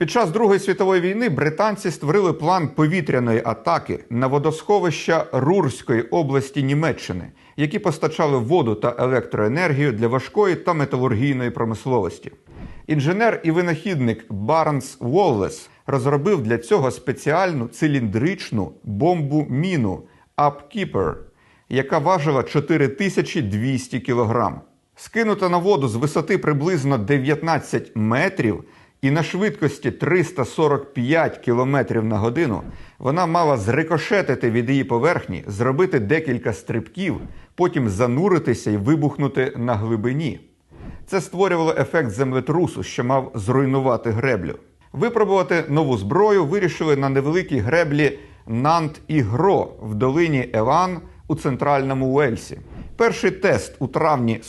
Під час Другої світової війни британці створили план повітряної атаки на водосховища Рурської області Німеччини, які постачали воду та електроенергію для важкої та металургійної промисловості. Інженер і винахідник Барнс Воллес розробив для цього спеціальну циліндричну бомбу-міну Upkeeper, яка важила 4200 кілограм. Скинута на воду з висоти приблизно 19 метрів і на швидкості 345 км на годину, вона мала зрикошетити від її поверхні, зробити декілька стрибків, потім зануритися і вибухнути на глибині. Це створювало ефект землетрусу, що мав зруйнувати греблю. Випробувати нову зброю вирішили на невеликій греблі Нант і Гро в долині Елан у центральному Уельсі. Перший тест у травні